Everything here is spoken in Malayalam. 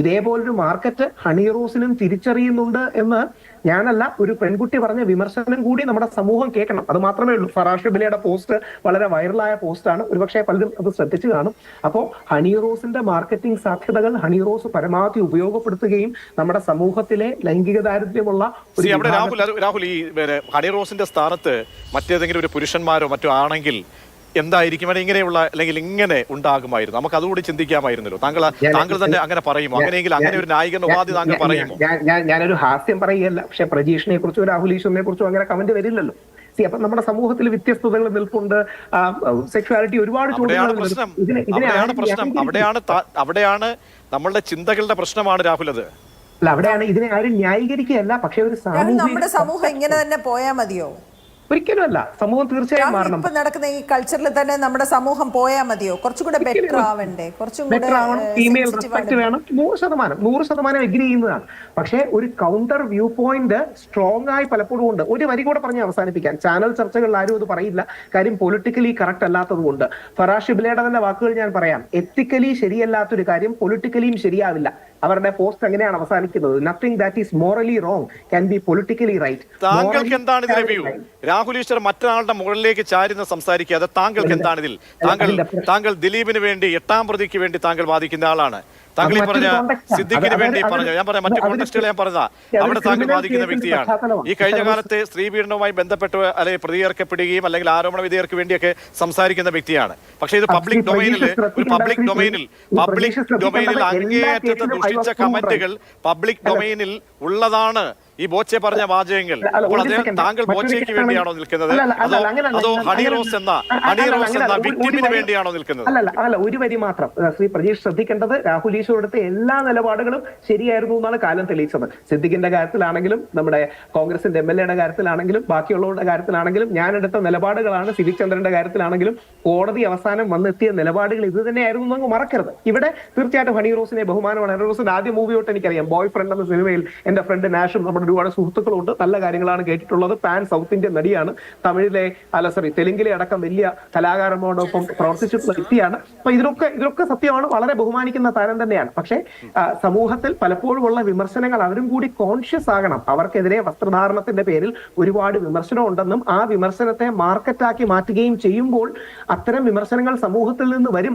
ഇതേപോലൊരു മാർക്കറ്റ് ഹണി റോസിനും തിരിച്ചറിയുന്നുണ്ട് എന്ന് ഞാനല്ല ഒരു പെൺകുട്ടി പറഞ്ഞ വിമർശനം കൂടി നമ്മുടെ സമൂഹം കേൾക്കണം. അത് മാത്രമേ ഉള്ളൂ. ഫറാഷ് ബിലയുടെ പോസ്റ്റ് വളരെ വൈറലായ പോസ്റ്റാണ്. ഒരുപക്ഷെ പലരും അത് ശ്രദ്ധിച്ചു കാണും. അപ്പോൾ ഹണി റോസിന്റെ മാർക്കറ്റിംഗ് സാധ്യതകൾ ഹണി റോസ് പരമാവധി ഉപയോഗപ്പെടുത്തുകയും നമ്മുടെ സമൂഹത്തിലെ ലൈംഗിക ദാരിദ്ര്യമുള്ള രാഹുൽ രാഹുൽ ഈ ഹണി റോസിന്റെ സ്ഥാനത്ത് മറ്റേതെങ്കിലും ഒരു പുരുഷന്മാരോ മറ്റോ ആണെങ്കിൽ എന്തായിരിക്കും? അല്ലെങ്കിൽ ഇങ്ങനെയുള്ള അല്ലെങ്കിൽ ഇങ്ങനെ ഉണ്ടാകുമായിരുന്നു. നമുക്ക് അതുകൂടി ചിന്തിക്കാമായിരുന്നല്ലോ. താങ്കൾ താങ്കൾ തന്നെ അങ്ങനെ പറയുമോ? അങ്ങനെയെങ്കിൽ അങ്ങനെ ഒരു നായകന്റെ ഉപാധി താങ്കൾ പറയുമോ? ഞാൻ- ഞാൻ ഞാനൊരു ഹാസ്യം പറയുകയല്ല. പക്ഷെ പ്രജീഷിനെ കുറിച്ചോ രാഹുൽ ഈശ്വറിനെ കുറിച്ചോ അങ്ങനെ കമന്റ് വരില്ലല്ലോ. സി അപ്പൊ നമ്മുടെ സമൂഹത്തിൽ വ്യത്യസ്തതകൾ നിൽപ്പുണ്ട്. സെക്ഷുവാലിറ്റി ഒരുപാട് അവിടെയാണ് പ്രശ്നം. അവിടെയാണ് പ്രശ്നം. അവിടെയാണ് അവിടെയാണ് നമ്മളുടെ ചിന്തകളുടെ പ്രശ്നമാണ് രാഹുൽ അത്. അല്ല അവിടെയാണ് ഇതിനെ ആരും ന്യായീകരിക്കുകയല്ല. പക്ഷെ ഒരു നമ്മുടെ സമൂഹം ഇങ്ങനെ തന്നെ പോയാൽ മതിയോ? ഒരിക്കലും അല്ല സമൂഹം തീർച്ചയായും മാറണം. ഇപ്പൊ നടക്കുന്ന ഈ കൾച്ചറിൽ തന്നെ നമ്മുടെ സമൂഹം പോയാൽ മതിയോ? കുറച്ചുകൂടെ ബെറ്റർ ആവണ്ടേ? കുറച്ചും ബെറ്റർ ആവണം. ഫീമെയിൽ റെസ്പെക്ട് വേണം. നൂറ് ശതമാനം നൂറ് ശതമാനം എഗ്രി ചെയ്യുന്നതാണ്. പക്ഷേ ഒരു കൗണ്ടർ വ്യൂ പോയിന്റ് സ്ട്രോങ് ആയി പലപ്പോഴും ഉണ്ട്. ഒരു വരി കൂടെ പറഞ്ഞ് അവസാനിപ്പിക്കാൻ ചാനൽ ചർച്ചകളിൽ ആരും അത് പറയില്ല. കാര്യം പൊളിറ്റിക്കലി കറക്റ്റ് അല്ലാത്തത് കൊണ്ട് ഫറാഷ് ഇബ്ലയുടെ തന്നെ വാക്കുകൾ ഞാൻ പറയാം. എത്തിക്കലി ശരിയല്ലാത്തൊരു കാര്യം പൊളിറ്റിക്കലിയും ശരിയാവില്ല. അവരുടെ പോസ്റ്റ് എങ്ങനെയാണ് അവസാനിക്കുന്നത്? Nothing that is morally wrong can be politically right താങ്കൾക്ക് എന്താണ് വ്യൂ രാഹുൽ ഈശ്വർ മറ്റൊരാളുടെ മുകളിലേക്ക് ചാരുന്ന സംസാരിക്കാതെ താങ്കൾക്ക് എന്താണ് ഇതിൽ? താങ്കൾ താങ്കൾ ദിലീപിന് വേണ്ടി എട്ടാം പ്രതിക്ക് വേണ്ടി താങ്കൾ വാദിക്കുന്ന ആളാണ്. താങ്കൾ ഈ പറഞ്ഞ സിദ്ദിഖിന് വേണ്ടി പറഞ്ഞ ഞാൻ പറയാം മറ്റു കോണ്ടസ്റ്റുകൾ ഞാൻ പറഞ്ഞതാ. അവിടെ താങ്കൾ ന്റെ വ്യക്തിയാണ്. ഈ കഴിഞ്ഞ കാലത്ത് സ്ത്രീ പീഡനവുമായി ബന്ധപ്പെട്ട് അല്ലെങ്കിൽ പ്രതികർക്കപ്പെടുകയും അല്ലെങ്കിൽ ആരോപണ വിധേയർക്ക് വേണ്ടിയൊക്കെ സംസാരിക്കുന്ന വ്യക്തിയാണ്. പക്ഷേ ഇത് പബ്ലിക് ഡൊമൈനിൽ ഒരു പബ്ലിക് ഡൊമൈനിൽ പബ്ലിക് ഡൊമൈനിൽ അങ്ങേയറ്റത്തെ ദുഷിച്ച കമന്റുകൾ പബ്ലിക് ഡൊമൈനിൽ ഉള്ളതാണ്. ഈ ബോച്ചെ പറഞ്ഞ വാചകങ്ങൾ അപ്പോൾ അദ്ദേഹം താങ്കൾ ബോച്ചയ്ക്ക് വേണ്ടിയാണോ നിൽക്കുന്നത്? അതോ അതോ ഹണി റോസ് എന്ന ഹണി റോസ് എന്ന വിക്ടിമിന് വരി- വേണ്ടിയാണോ നിൽക്കുന്നത്? അല്ല അല്ല ഒരു വരി മാത്രം. ശ്രീ പ്രജീഷ് ശ്രദ്ധിക്കേണ്ടത് രാഹുൽ ഈശ്വർ എടുത്ത എല്ലാ നിലപാടുകളും ശരിയായിരുന്നു എന്നാണ് കാലം തെളിയിച്ചത്. സിദ്ദിഖിന്റെ കാര്യത്തിലാണെങ്കിലും നമ്മുടെ കോൺഗ്രസിന്റെ എം എൽ എയുടെ കാര്യത്തിലാണെങ്കിലും ബാക്കിയുള്ളവരുടെ കാര്യത്തിലാണെങ്കിലും ഞാൻ എടുത്ത നിലപാടുകളാണ് സിവിക് ചന്ദ്രന്റെ കാര്യത്തിലാണെങ്കിലും കോടതി അവസാനം വന്നെത്തിയ നിലപാടുകൾ ഇത് തന്നെയായിരുന്നു എന്ന് മറക്കരുത്. ഇവിടെ തീർച്ചയായിട്ടും ഹണി റോസിനെ ബഹുമാനമാണ്. ഹണി റോസിന്റെ ആദ്യ മൂവി തൊട്ട് എനിക്കറിയാം ബോയ് ഫ്രണ്ട് എന്ന സിനിമയിൽ എന്റെ ഫ്രണ്ട് നാഷും നമ്മുടെ ഒരുപാട് സുഹൃത്തുക്കളുണ്ട്. നല്ല കാര്യങ്ങളാണ് കേട്ടിട്ടുള്ളത്. പാൻ സൗത്ത് ഇന്ത്യൻ നടിയാണ്. തമിഴിലെ അല്ല സോറി തെലുങ്കിലെ അടക്കം വലിയ കലാകാരന്മാരോടൊപ്പം പ്രവർത്തിച്ചിട്ടുള്ള വ്യക്തിയാണ്. അപ്പൊ ഇതിലൊക്കെ ഇതിലൊക്കെ സത്യമാണ്. വളരെ ബഹുമാനിക്കുന്ന താരം തന്നെയാണ്. പക്ഷേ സമൂഹത്തിൽ പലപ്പോഴുമുള്ള വിമർശനങ്ങൾ അവരും കൂടി കോൺഷ്യസ് ആകണം. അവർക്കെതിരെ വസ്ത്രധാരണത്തിന്റെ പേരിൽ ഒരുപാട് വിമർശനം ഉണ്ടെന്നും ആ വിമർശനത്തെ മാർക്കറ്റാക്കി മാറ്റുകയും ചെയ്യുമ്പോൾ അത്തരം വിമർശനങ്ങൾ സമൂഹത്തിൽ നിന്ന് വരും.